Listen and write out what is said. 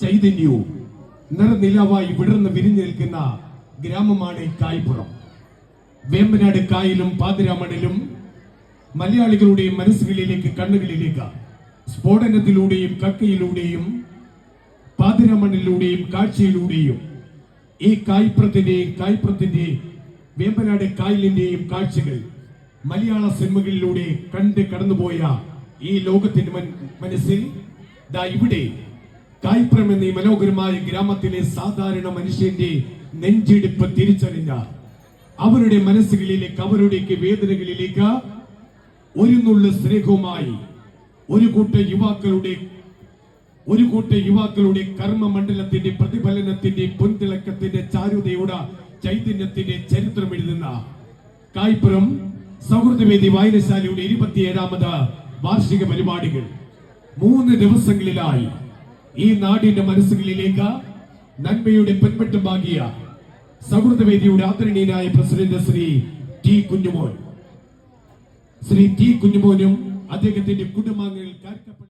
ചൈതന്യവും നിറനിലാവായി വിടർന്ന് വിരിഞ്ഞു നിൽക്കുന്ന ഗ്രാമമാണ് കായ്പുറം. വേമ്പനാട് കായലും പാതിരാമണലും മലയാളികളുടെ മനസ്സുകളിലേക്ക് കണ്ണുകളിലേക്ക് സ്ഫോടനത്തിലൂടെയും കക്കയിലൂടെയും പാതിരാമണലിലൂടെയും കാഴ്ചയിലൂടെയും ഈ കായ്പുറത്തിന്റെയും കായ്പുറത്തിന്റെ വേമ്പനാട് കായലിന്റെയും കാഴ്ചകൾ മലയാള സിനിമകളിലൂടെ കണ്ട് കടന്നുപോയ ഈ ലോകത്തിന്റെ മനസ്സിൽ ദാ ഇവിടെ കായ്പ്രം എന്ന മനോഹരമായ ഗ്രാമത്തിലെ സാധാരണ മനുഷ്യന്റെ നെഞ്ചിടിപ്പ് തിരിച്ചറിഞ്ഞ അവരുടെ മനസ്സുകളിലേക്ക് അവരുടെയൊക്കെ വേദനകളിലേക്ക് ഒരു നുള്ള സ്നേഹവുമായി ഒരു കൂട്ട യുവാക്കളുടെ ഒരു കൂട്ട യുവാക്കളുടെ കർമ്മമണ്ഡലത്തിന്റെ പ്രതിഫലനത്തിന്റെ പൊൻതിളക്കത്തിന്റെ ചാരുതയുടെ ചൈതന്യത്തിന്റെ ചരിത്രം എഴുതുന്ന കായ്പുരം സൗഹൃദവേദി വായനശാലയുടെ ഇരുപത്തിയേഴാമത് വാർഷിക പരിപാടികൾ. മൂന്ന് ദിവസങ്ങളിലായി ഈ നാടിന്റെ മനസ്സുകളിലേക്ക് നന്മയുടെ പെൺപെട്ടുമാകിയ സൗഹൃദവേദിയുടെ ആദരണീയനായ president Shri T Kunjumon. Shri T കുഞ്ഞുമോനും അദ്ദേഹത്തിന്റെ കുടുംബാംഗങ്ങൾ